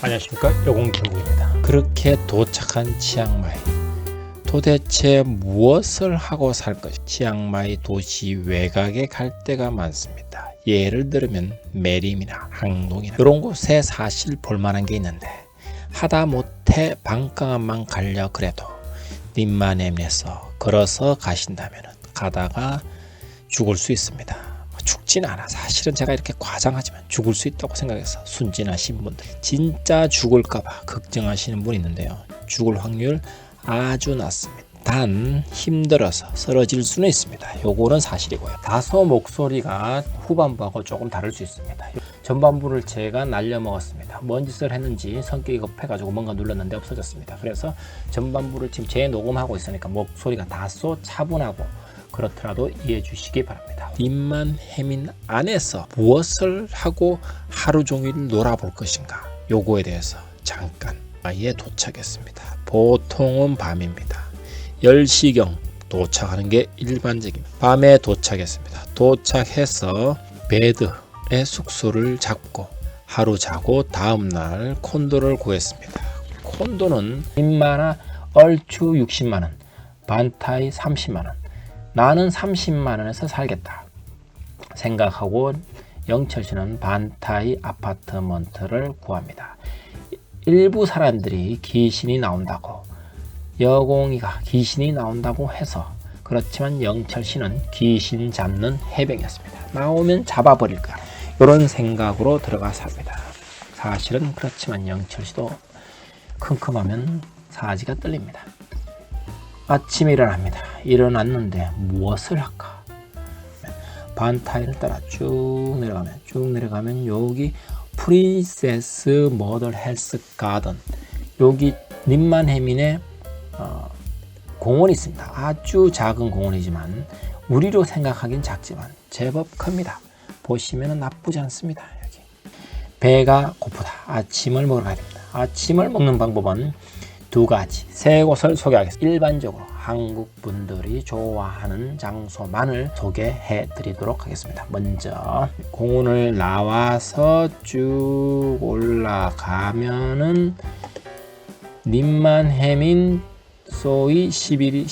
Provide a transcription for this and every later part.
안녕하십니까. 여공김국입니다. 그렇게 도착한 치앙마이. 도대체 무엇을 하고 살 것이? 치앙마이 도시 외곽에 갈 데가 많습니다. 예를 들면 매림이나 항동이나 이런 곳에 사실 볼만한 게 있는데 하다 못해 방강만 가려 그래도 님마넴에서 걸어서 가신다면 가다가 죽을 수 있습니다. 뭐 죽진 않아. 사실은 제가 이렇게 과장하지만 죽을 수 있다고 생각해서 순진하신 분들 진짜 죽을까봐 걱정하시는 분이 있는데요. 죽을 확률 아주 낮습니다. 단 힘들어서 쓰러질 수는 있습니다. 요거는 사실이고요. 다소 목소리가 후반부하고 조금 다를 수 있습니다. 전반부를 제가 날려 먹었습니다. 뭔 짓을 했는지 성격이 급해가지고 뭔가 눌렀는데 없어졌습니다. 그래서 전반부를 지금 재녹음하고 있으니까 목소리가 다소 차분하고 그렇더라도 이해해 주시기 바랍니다. 입만 해민 안에서 무엇을 하고 하루 종일 놀아볼 것인가 요거에 대해서 잠깐 아예 도착했습니다. 보통은 밤입니다. 10시경 도착하는 게 일반적입니다. 밤에 도착했습니다. 도착해서 베드에 숙소를 잡고 하루 자고 다음날 콘도를 구했습니다. 콘도는 인마나 얼추 60만원, 반타이 30만원, 나는 30만 원에서 살겠다 생각하고 영철 씨는 반타이 아파트먼트를 구합니다. 일부 사람들이 귀신이 나온다고 여공이가 귀신이 나온다고 해서 그렇지만 영철 씨는 귀신 잡는 해병이었습니다. 나오면 잡아버릴 거야. 이런 생각으로 들어가 삽니다. 사실은 그렇지만 영철 씨도 큼큼하면 사지가 떨립니다. 아침에 일어납니다. 일어났는데 무엇을 할까? 반타이를 따라 쭉 내려가면 쭉 내려가면 여기 프린세스 모델 헬스 가든 여기 님만해민의 어, 공원이 있습니다. 아주 작은 공원이지만 우리로 생각하긴 작지만 제법 큽니다. 보시면 나쁘지 않습니다. 여기 배가 고프다. 아침을 가야 됩니다. 아침을 먹는 방법은 두 가지, 세 곳을 소개하겠습니다. 일반적으로 한국 분들이 좋아하는 장소만을 소개해 드리도록 하겠습니다. 먼저 공원을 나와서 쭉 올라가면은 님만해민 11이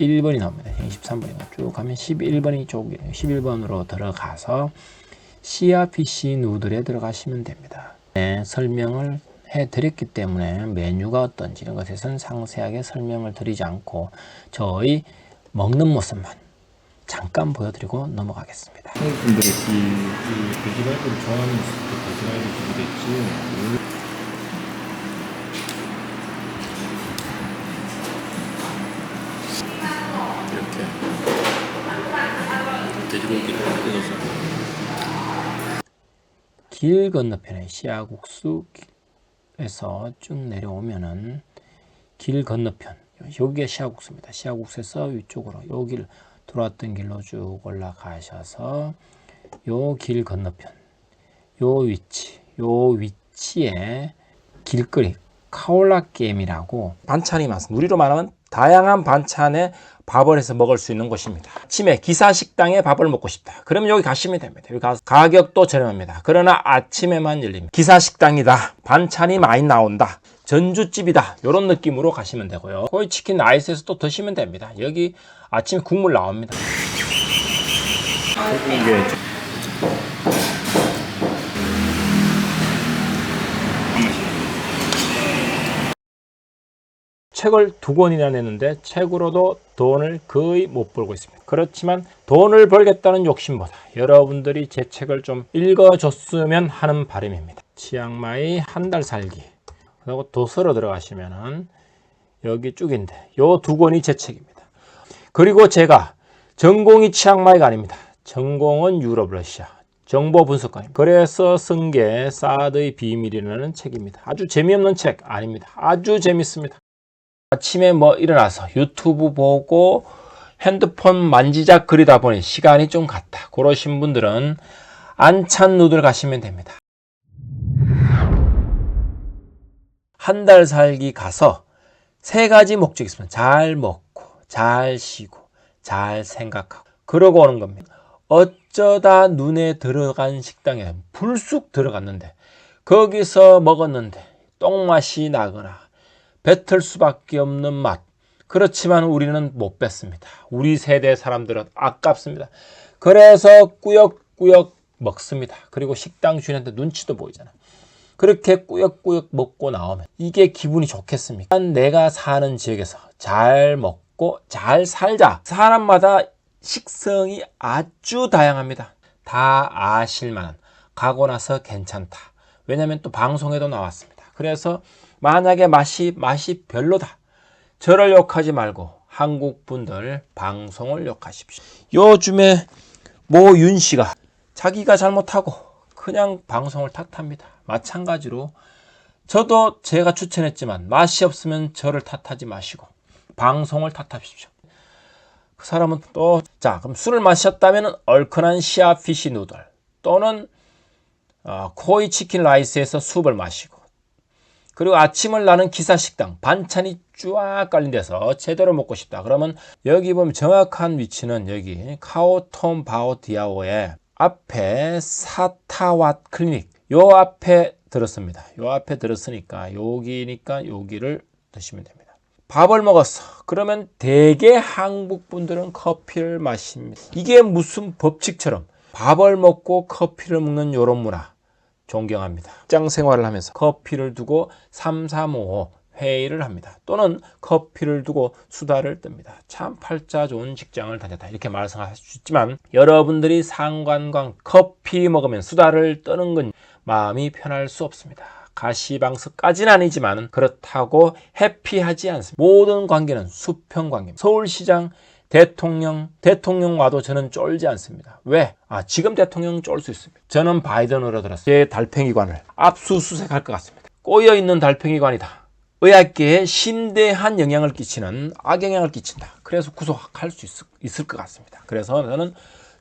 11번이 나옵니다. 13번이고 쭉 가면 11번이 쪽이에요. 11번으로 들어가서 CRPC 누들에 들어가시면 됩니다. 네, 설명을 해드렸기 때문에 메뉴가 어떤지 이런 것에선 상세하게 설명을 드리지 않고 저희 먹는 모습만 잠깐 보여드리고 넘어가겠습니다. 분들이 돼지갈비를 좋아하는 돼지갈비 준비됐지. 이렇게 돼지고기를 뜯어서 길 건너편에 시아국수 에서 쭉 내려오면은 길 건너편 여기가 시아국수입니다. 시아국수에서 위쪽으로 여기를 들어왔던 길로 쭉 올라가셔서 요 길 건너편 요 위치 요 위치에 길거리 카올라 게임이라고 반찬이 많습니다. 우리로 말하면 다양한 반찬에 밥을 해서 먹을 수 있는 곳입니다. 아침에 기사 식당에 밥을 먹고 싶다. 그러면 여기 가시면 됩니다. 여기 가서 가격도 저렴합니다. 그러나 아침에만 열립니다. 기사 식당이다. 반찬이 많이 나온다. 전주집이다. 이런 느낌으로 가시면 되고요. 거기 치킨 라이스에서 또 드시면 됩니다. 여기 아침에 국물 나옵니다. 이게 책을 두 권이나 냈는데 책으로도 돈을 거의 못 벌고 있습니다. 그렇지만 돈을 벌겠다는 욕심보다 여러분들이 제 책을 좀 읽어줬으면 하는 바람입니다. 치앙마이 한 달 살기 그리고 도서로 들어가시면은 여기 쭉인데 요 두 권이 제 책입니다. 그리고 제가 전공이 치앙마이가 아닙니다. 전공은 유럽 러시아 정보 분석관입니다. 그래서 쓴게 사드의 비밀이라는 책입니다. 아주 재미없는 책 아닙니다. 아주 재밌습니다. 아침에 뭐 일어나서 유튜브 보고 핸드폰 만지작 그리다 보니 시간이 좀 갔다. 그러신 분들은 안찬 누들 가시면 됩니다. 한 달 살기 가서 세 가지 목적이 있습니다. 잘 먹고, 잘 쉬고, 잘 생각하고, 그러고 오는 겁니다. 어쩌다 눈에 들어간 식당에 불쑥 들어갔는데, 거기서 먹었는데, 똥맛이 나거나 뱉을 수밖에 없는 맛. 그렇지만 우리는 못 뱉습니다. 우리 세대 사람들은 아깝습니다. 그래서 꾸역꾸역 먹습니다. 그리고 식당 주인한테 눈치도 보이잖아. 그렇게 꾸역꾸역 먹고 나오면 이게 기분이 좋겠습니까? 내가 사는 지역에서 잘 먹고 잘 살자. 사람마다 식성이 아주 다양합니다. 다 아실 만한 가고 나서 괜찮다. 왜냐하면 또 방송에도 나왔습니다. 그래서 만약에 맛이 맛이 별로다. 저를 욕하지 말고 한국 분들 방송을 욕하십시오. 요즘에 모윤 씨가 자기가 잘못하고 그냥 방송을 탓합니다. 마찬가지로 저도 제가 추천했지만 맛이 없으면 저를 탓하지 마시고 방송을 탓하십시오. 그 사람은 또 자 그럼 술을 마셨다면 얼큰한 시아피시 누들 또는 어, 코이 치킨 라이스에서 수업을 마시고 그리고 아침을 나는 기사 식당 반찬이 쫙 깔린 데서 제대로 먹고 싶다. 그러면 여기 보면 정확한 위치는 여기 카오톰 바오 디아오의 앞에 사타왓 클리닉 요 앞에 들었습니다. 요 앞에 들었으니까 여기니까 여기를 드시면 됩니다. 밥을 먹었어. 그러면 대개 한국 분들은 커피를 마십니다. 이게 무슨 법칙처럼 밥을 먹고 커피를 먹는 요런 문화 존경합니다. 직장 생활을 하면서 커피를 두고 3355 회의를 합니다. 또는 커피를 두고 수다를 뜹니다. 참 팔자 좋은 직장을 다녔다. 이렇게 말씀할 수 있지만 여러분들이 상관관 커피 먹으면 수다를 떠는 건 마음이 편할 수 없습니다. 가시방석까지는 아니지만 그렇다고 해피하지 않습니다. 모든 관계는 수평 관계입니다. 서울시장 대통령, 대통령 와도 저는 쫄지 않습니다. 왜? 아, 지금 대통령 쫄 수 있습니다. 저는 바이든으로 들었어요. 제 달팽이관을 압수수색할 것 같습니다. 꼬여있는 달팽이관이다. 의학계에 심대한 영향을 끼치는 악영향을 끼친다. 그래서 구속할 수 있을, 있을 것 같습니다. 그래서 저는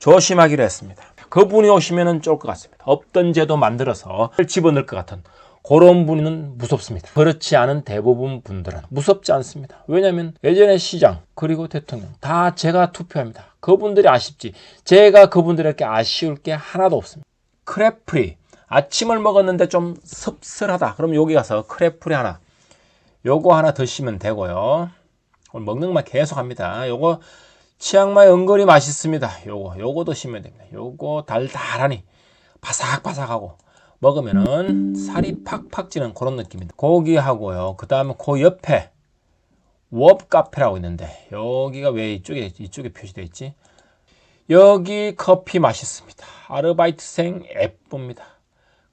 조심하기로 했습니다. 그분이 오시면 쫄것 같습니다. 없던 제도 만들어서 집어넣을 것 같은 그런 분은 무섭습니다. 그렇지 않은 대부분 분들은 무섭지 않습니다. 왜냐하면 예전에 시장 그리고 대통령 다 제가 투표합니다. 그분들이 아쉽지. 제가 그분들에게 아쉬울 게 하나도 없습니다. 크랩프리 아침을 먹었는데 좀 섭섭하다. 그럼 여기 가서 크랩프리 하나 요거 하나 드시면 되고요. 오늘 먹는 말 계속 합니다. 요거 치앙마이 은근히 맛있습니다. 요거 요거 드시면 됩니다. 요거 달달하니 바삭바삭하고 먹으면은 살이 팍팍 찌는 그런 느낌입니다. 고기하고요. 그 다음에 그 옆에 웍 카페라고 있는데 여기가 왜 이쪽에 이쪽에 표시되어 있지? 여기 커피 맛있습니다. 아르바이트생 예쁩니다.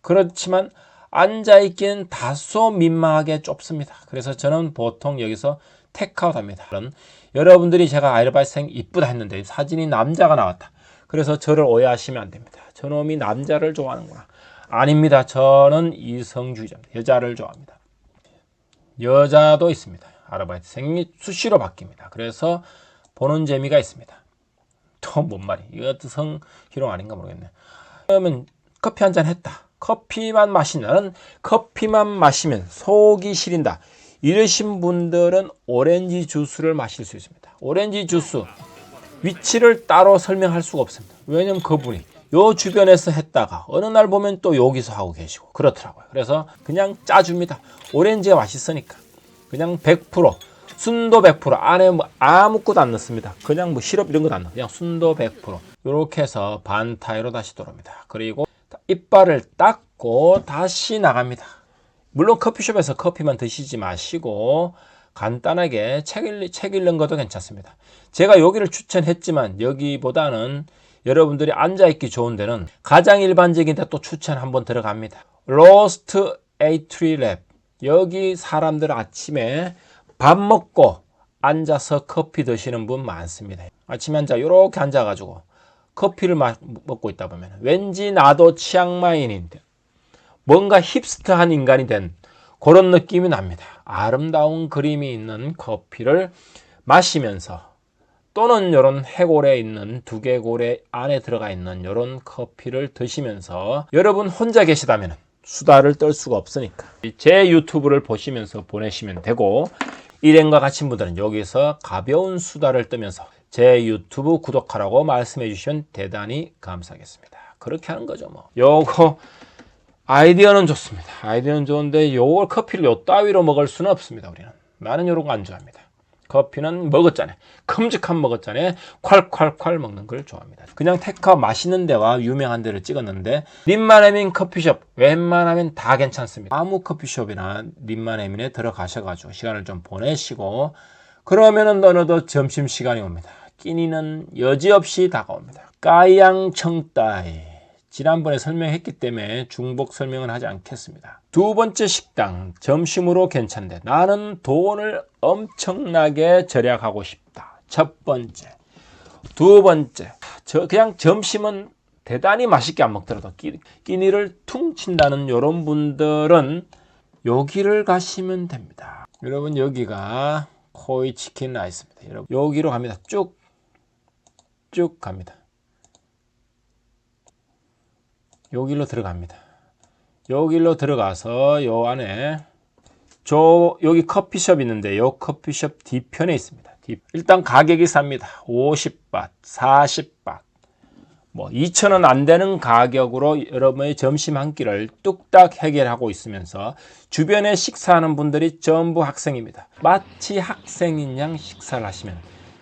그렇지만 앉아 있기는 다소 민망하게 좁습니다. 그래서 저는 보통 여기서 테크아웃 합니다. 여러분들이 제가 아르바이트생 이쁘다 했는데 사진이 남자가 나왔다. 그래서 저를 오해하시면 안 됩니다. 저놈이 남자를 좋아하는구나. 아닙니다. 저는 이성주의자입니다. 여자를 좋아합니다. 여자도 있습니다. 아르바이트생이 수시로 바뀝니다. 그래서 보는 재미가 있습니다. 또 뭔 말이? 이것도 성희롱 아닌가 모르겠네. 그러면 커피 한 잔 했다. 커피만 마신다는 커피만 마시면 속이 시린다. 이러신 분들은 오렌지 주스를 마실 수 있습니다. 오렌지 주스 위치를 따로 설명할 수가 없습니다. 왜냐면 그분이 요 주변에서 했다가 어느 날 보면 또 여기서 하고 계시고 그렇더라고요. 그래서 그냥 짜줍니다. 오렌지가 맛있으니까 그냥 100% 순도 100% 안에 뭐 아무것도 안 넣습니다. 그냥 뭐 시럽 이런 거안 넣어. 그냥 순도 100% 이렇게 해서 반타이로 다시 돌아옵니다. 그리고 이빨을 닦고 다시 나갑니다. 물론 커피숍에서 커피만 드시지 마시고 간단하게 책, 읽, 책 읽는 것도 괜찮습니다. 제가 여기를 추천했지만 여기보다는 여러분들이 앉아있기 좋은 데는 가장 일반적인 데 또 추천 한번 들어갑니다. 로스트 에이트리 랩 여기 사람들 아침에 밥 먹고 앉아서 커피 드시는 분 많습니다. 아침에 앉아 이렇게 앉아가지고 커피를 마, 먹고 있다 보면 왠지 나도 치앙마이인인데 뭔가 힙스터한 인간이 된 그런 느낌이 납니다. 아름다운 그림이 있는 커피를 마시면서 또는 이런 해골에 있는 두개골에 안에 들어가 있는 이런 커피를 드시면서 여러분 혼자 계시다면 수다를 떨 수가 없으니까 제 유튜브를 보시면서 보내시면 되고 일행과 같이 분들은 여기서 가벼운 수다를 뜨면서 제 유튜브 구독하라고 말씀해 주시면 대단히 감사하겠습니다. 그렇게 하는 거죠 뭐. 요거 아이디어는 좋습니다. 아이디어는 좋은데 요걸 커피를 요 따위로 먹을 수는 없습니다. 우리는 나는 요런 거 안 좋아합니다. 커피는 먹었잖아요. 큼직한 먹었잖아요. 콸콸콸 먹는 걸 좋아합니다. 그냥 테크아웃 맛있는 데와 유명한 데를 찍었는데 림마네민 커피숍 웬만하면 다 괜찮습니다. 아무 커피숍이나 림마네민에 들어가셔가지고 시간을 좀 보내시고 그러면은 어느덧 점심 시간이 옵니다. 끼니는 여지없이 다가옵니다. 까양 청따이 지난번에 설명했기 때문에 중복 설명은 하지 않겠습니다. 두 번째 식당 점심으로 괜찮은데 나는 돈을 엄청나게 절약하고 싶다. 첫 번째. 두 번째. 저 그냥 점심은 대단히 맛있게 안 먹더라도 끼, 끼니를 퉁 친다는 이런 분들은 여기를 가시면 됩니다. 여러분 여기가 코이 치킨 라이스입니다. 여러분 여기로 갑니다. 쭉쭉 갑니다. 요 길로 들어갑니다. 요 길로 들어가서 요 안에 저 여기 커피숍 있는데 요 커피숍 뒤편에 있습니다. 뒤- 일단 가격이 쌉니다. 50밭, 40밭. 뭐 2,000원 안 되는 가격으로 여러분의 점심 한 끼를 뚝딱 해결하고 있으면서 주변에 식사하는 분들이 전부 학생입니다. 마치 학생인 양 식사를 하시면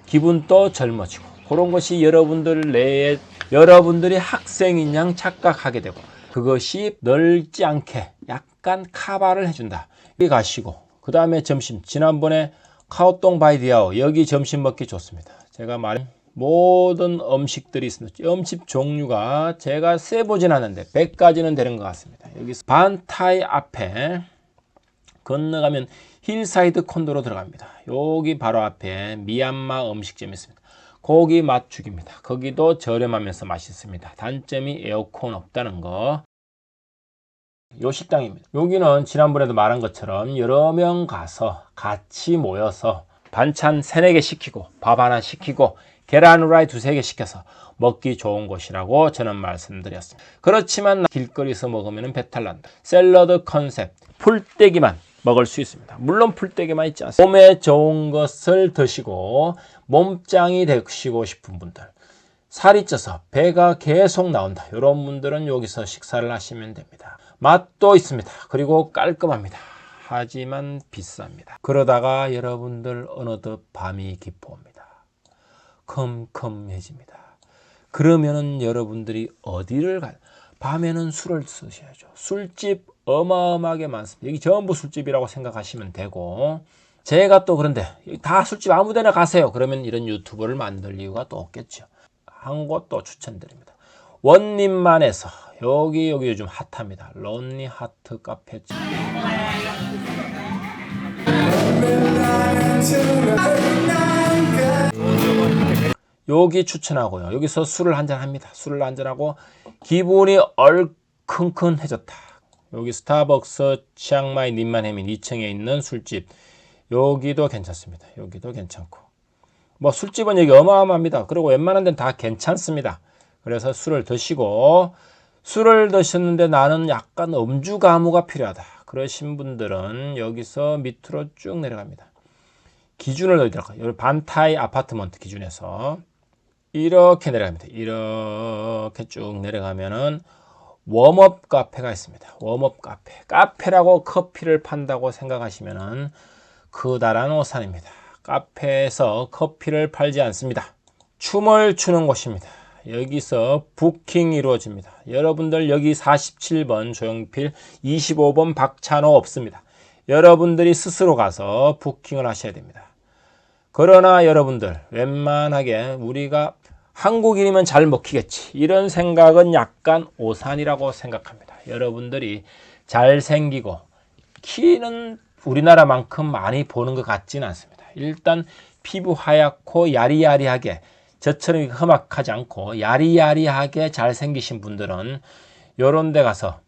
기분도 젊어지고 그런 것이 여러분들 내에 여러분들이 학생인 양 착각하게 되고 그것이 넓지 않게 약간 카바를 해준다. 여기 가시고 그 다음에 점심 지난번에 카오똥 바이디아오 여기 점심 먹기 좋습니다. 제가 말한 모든 음식들이 있습니다. 음식 종류가 제가 세보진 않았는데 100가지는 되는 것 같습니다. 여기 반타이 앞에 건너가면 힐사이드 콘도로 들어갑니다. 여기 바로 앞에 미얀마 음식점이 있습니다. 고기 맛 죽입니다. 거기도 저렴하면서 맛있습니다. 단점이 에어컨 없다는 거. 요 식당입니다. 여기는 지난번에도 말한 것처럼 여러 명 가서 같이 모여서 반찬 세네 개 시키고 밥 하나 시키고 계란 후라이 두세 개 시켜서 먹기 좋은 곳이라고 저는 말씀드렸습니다. 그렇지만 길거리에서 먹으면 배탈 난다. 샐러드 컨셉 풀떼기만 먹을 수 있습니다. 물론 풀떼기만 있지 않습니다. 몸에 좋은 것을 드시고 몸짱이 되시고 싶은 분들 살이 쪄서 배가 계속 나온다. 이런 분들은 여기서 식사를 하시면 됩니다. 맛도 있습니다. 그리고 깔끔합니다. 하지만 비쌉니다. 그러다가 여러분들 어느덧 밤이 깊어옵니다. 컴컴해집니다. 그러면은 여러분들이 어디를 가? 밤에는 술을 드셔야죠. 술집 어마어마하게 많습니다. 여기 전부 술집이라고 생각하시면 되고 제가 또 그런데 다 술집 아무데나 가세요. 그러면 이런 유튜브를 만들 이유가 또 없겠죠. 한 곳 또 추천드립니다. 원님만에서 여기 여기 요즘 핫합니다. 런니 하트 카페. 여기 추천하고요. 여기서 술을 한잔 합니다. 술을 한잔 하고 기분이 얼큰큰해졌다. 여기 스타벅스 치앙마이 님만해민 2층에 있는 술집. 여기도 괜찮습니다. 여기도 괜찮고. 뭐 술집은 여기 어마어마합니다. 그리고 웬만한 데는 다 괜찮습니다. 그래서 술을 드시고 술을 드셨는데 나는 약간 음주 가무가 필요하다. 그러신 분들은 여기서 밑으로 쭉 내려갑니다. 기준을 넣으더라고요. 여기 반타이 아파트먼트 기준에서 이렇게 내려갑니다. 이렇게 쭉 내려가면은 웜업 카페가 있습니다. 웜업 카페. 카페라고 커피를 판다고 생각하시면은 크다란 오산입니다. 카페에서 커피를 팔지 않습니다. 춤을 추는 곳입니다. 여기서 부킹 이루어집니다. 여러분들 여기 47번 조용필, 25번 박찬호 없습니다. 여러분들이 스스로 가서 부킹을 하셔야 됩니다. 그러나 여러분들 웬만하게 우리가 한국인이면 잘 먹히겠지 이런 생각은 약간 오산이라고 생각합니다. 여러분들이 잘생기고 키는 우리나라만큼 많이 보는 것 같지는 않습니다. 일단 피부 하얗고 야리야리하게 저처럼 험악하지 않고 야리야리하게 잘생기신 분들은 요런 데 가서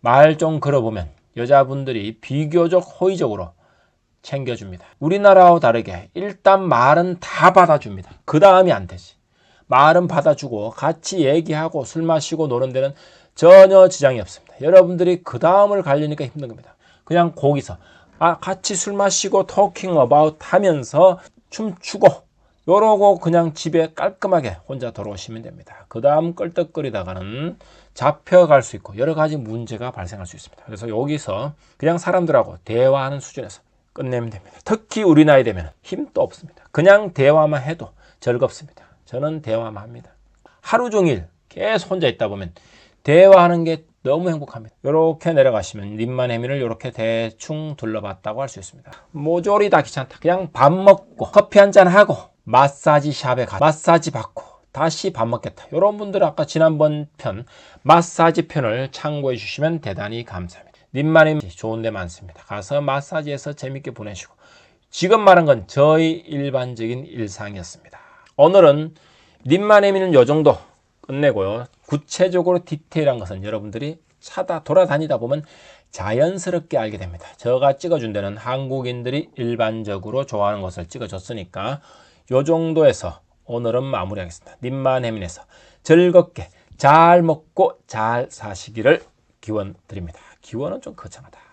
말 좀 걸어보면 여자분들이 비교적 호의적으로 챙겨줍니다. 우리나라와 다르게 일단 말은 다 받아줍니다. 그 다음이 안 되지. 말은 받아주고 같이 얘기하고 술 마시고 노는 데는 전혀 지장이 없습니다. 여러분들이 그 다음을 가려니까 힘든 겁니다. 그냥 거기서 아 같이 술 마시고 토킹 어바웃 하면서 춤추고 요러고 그냥 집에 깔끔하게 혼자 돌아오시면 됩니다. 그 다음 껄떡거리다가는 잡혀갈 수 있고 여러 가지 문제가 발생할 수 있습니다. 그래서 여기서 그냥 사람들하고 대화하는 수준에서 끝내면 됩니다. 특히 우리 나이 되면 힘도 없습니다. 그냥 대화만 해도 즐겁습니다. 저는 대화만 합니다. 하루 종일 계속 혼자 있다 보면 대화하는 게 너무 행복합니다. 이렇게 내려가시면 림만 해민을 이렇게 대충 둘러봤다고 할 수 있습니다. 모조리 다 귀찮다. 그냥 밥 먹고 커피 한 잔 하고 마사지 샵에 가 마사지 받고 다시 밥 먹겠다. 이런 분들 아까 지난번 편 마사지 편을 참고해 주시면 대단히 감사합니다. 림만 해민 좋은 데 많습니다. 가서 마사지해서 재밌게 보내시고 지금 말한 건 저희 일반적인 일상이었습니다. 오늘은 해민은 요 정도 끝내고요. 구체적으로 디테일한 것은 여러분들이 차다 돌아다니다 보면 자연스럽게 알게 됩니다. 제가 찍어준 데는 한국인들이 일반적으로 좋아하는 것을 찍어줬으니까 요 정도에서 오늘은 마무리하겠습니다. 림만 해민에서 즐겁게 잘 먹고 잘 사시기를 기원 드립니다. 기원은 좀 거창하다.